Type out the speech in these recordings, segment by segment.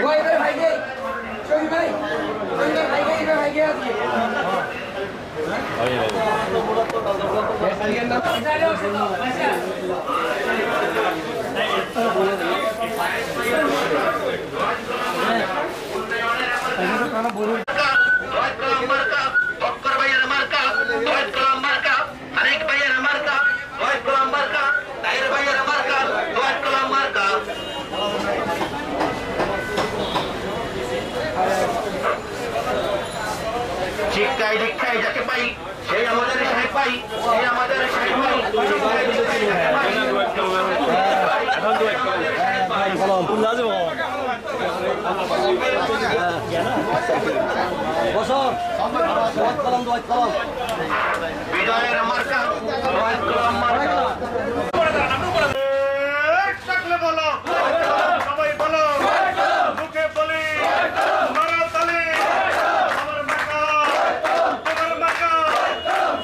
ভাই এবার ভাইকে শহীদ ভাই শহীদ ভাইকে এবার ভাইকে আছে রোহিত কলাম মার্কা বক্কর পাই বিজয়ের মার্কা রোহিত কলাম মার্কা। সকলে বলো সবাই বলো মুখে বলি মারা তালি আমার মাকা তোমার মাকা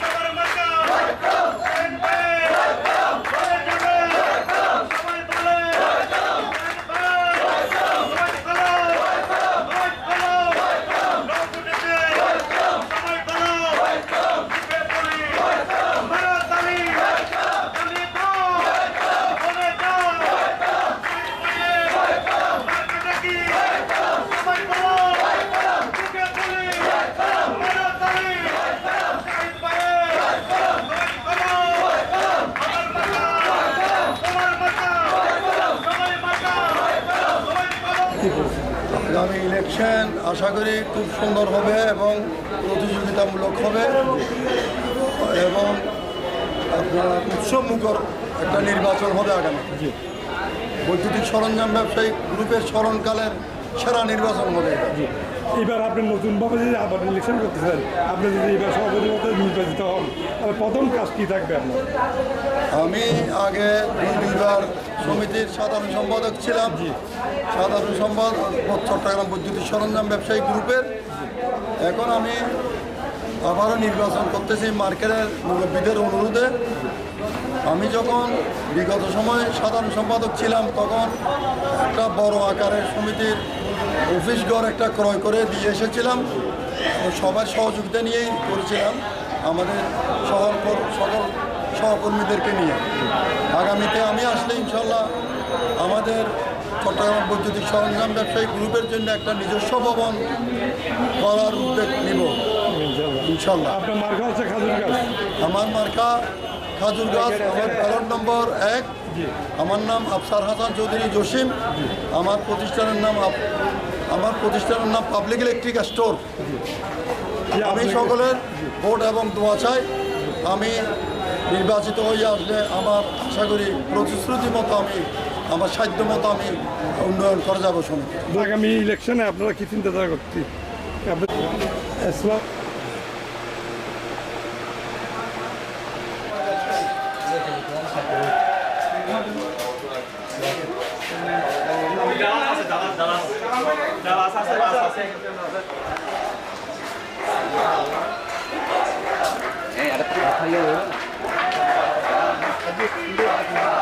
সবার মাকা এক পায়ে বলে যাবে সবাই বলে এক পায়ে রোজ বলো রোজ বলো লোক উঠেছে সবাই বলো মুখে বলি মারা তালি তালি দাও বলে দাও আগামী ইলেকশন আশা করি খুব সুন্দর হবে এবং প্রতিযোগিতামূলক হবে এবং আপনার উৎসব মুখর একটা নির্বাচন হবে আগামী। বৈদ্যুতিক সরঞ্জাম ব্যবসায়ী গ্রুপের স্মরণকালের সেরা নির্বাচন হবে। এবার আপনি নতুন ভাবে যদি আবার ইলেকশন করতেছেন আপনি যদি এবার সভাপতি পদে নির্বাচিত হন তাহলে প্রথম কাজ কি থাকবে আপনার? আমি আগে দুই দুইবার সমিতির সাধারণ সম্পাদক ছিলাম। সাধারণ সম্পাদক চট্টগ্রাম বৈদ্যুতিক সরঞ্জাম ব্যবসায়ী গ্রুপের। এখন আমি আবারও নির্বাচন করতেছি মার্কেটের মুরব্বীদের অনুরোধে। আমি যখন বিগত সময়ে সাধারণ সম্পাদক ছিলাম তখন একটা বড় আকারের সমিতির অফিস ঘর একটা ক্রয় করে দিয়ে এসেছিলাম। সবার সহযোগিতা নিয়েই করেছিলাম আমাদের শহর কর- সকল সহকর্মীদেরকে নিয়ে। আগামীতে আমি আসলে ইনশাল্লাহ আমাদের চট্টগ্রাম বৈদ্যুতিক সরঞ্জাম ব্যবসায়ী গ্রুপের জন্য একটা নিজস্ব ভবন করার উদ্যোগ নিব ইনশাল্লাহ। আমার মার্কা খাজুর গাছ আমার ব্যালট নম্বর এক। আমার নাম আফসার হাসান চৌধুরী জসিম। আমার প্রতিষ্ঠানের নাম আমার প্রতিষ্ঠানের নাম পাবলিক ইলেকট্রিক স্টোর। আমি সকলের ভোট এবং দোয়া চাই। আমি নির্বাচিত হয়ে আসলে আমার আশা করি প্রতিশ্রুতি মতো আমি আমার সাধ্য মতো আমি উন্নয়ন করা যাব শুনে আগামী ইলেকশনে আপনারা কি চিন্তাধারা করছি Yeah, yeah. Thank you.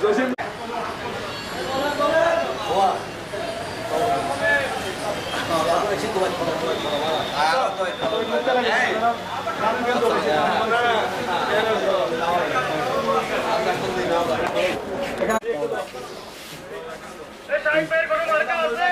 Jasim এই শাহিদ ভাইয়ের কোনো মার্কা আছে? কমিশনে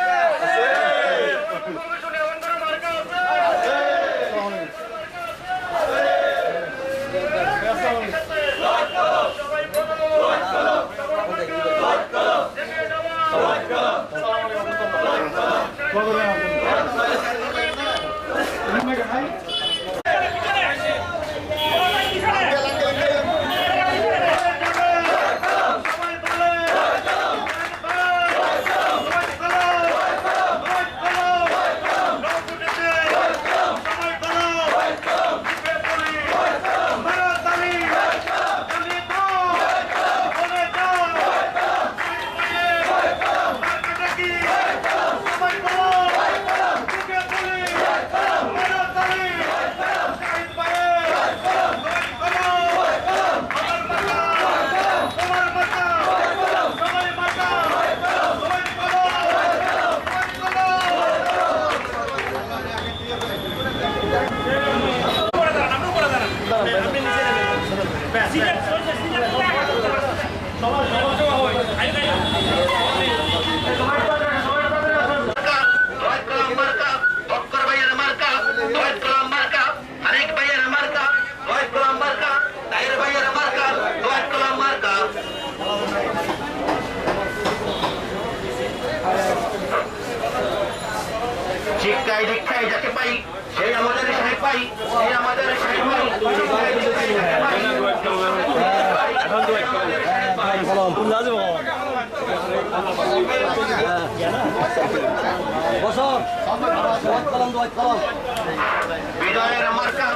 বিজয়ের মার্কা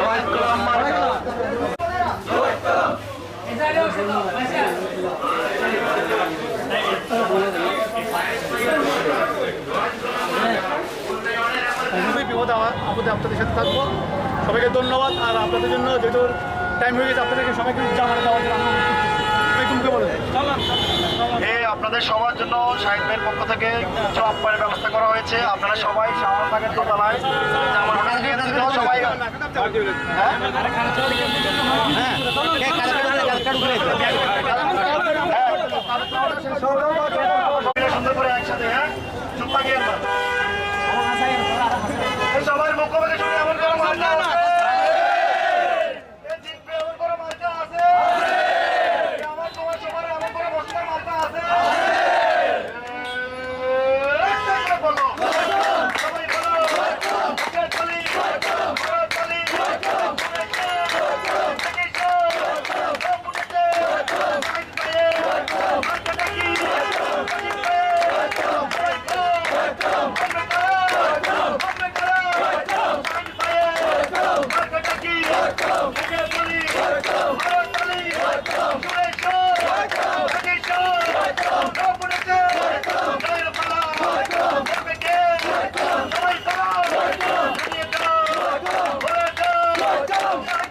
রোহিত কলাম মার্কা। খুবই বিপদ আমার আপদে আপনাদের সাথে থাকব। সবাইকে ধন্যবাদ। আর আপনাদের জন্য যেহেতু টাইম হয়ে গেছে আপনাদেরকে সবাইকে জানানো দেওয়ার জন্য আমি তোমাকে বলে আপনাদের সবার জন্য সাহিদ ভাইয়ের পক্ষ থেকে কিছু আপ্যায়নের ব্যবস্থা করা হয়েছে। আপনারা সবাই শাহবাগের দোতলায় আমার সবাই একসাথে হ্যাঁ? সবাই মুখ্যমন্ত্রী কলম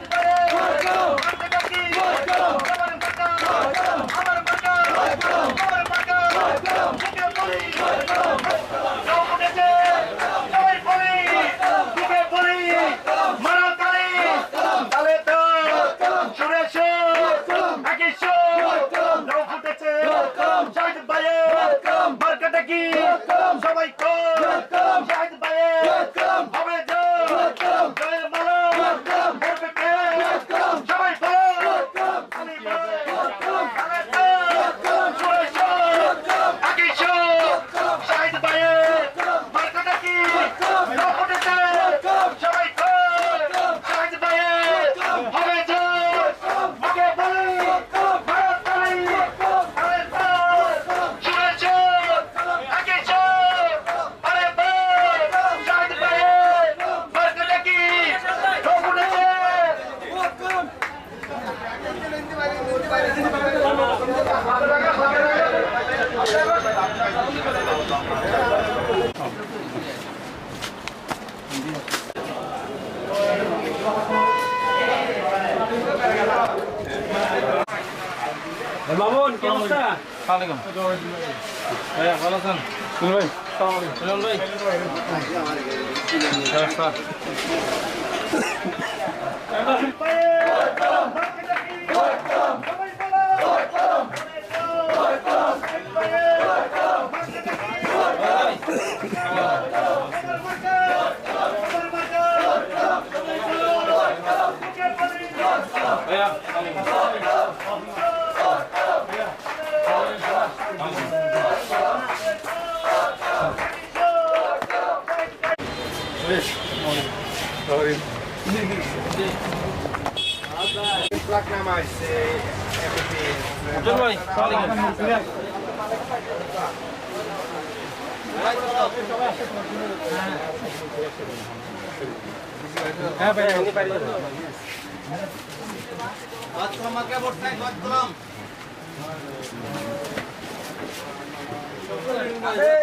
বাবন কি অবস্থা? বাপরি ভাই। হ্যাঁ সবার মুখে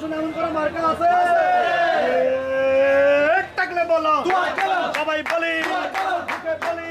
সুনাম করে মার্কা আছে? থাকলে বলো। সবাই বলি। বলি।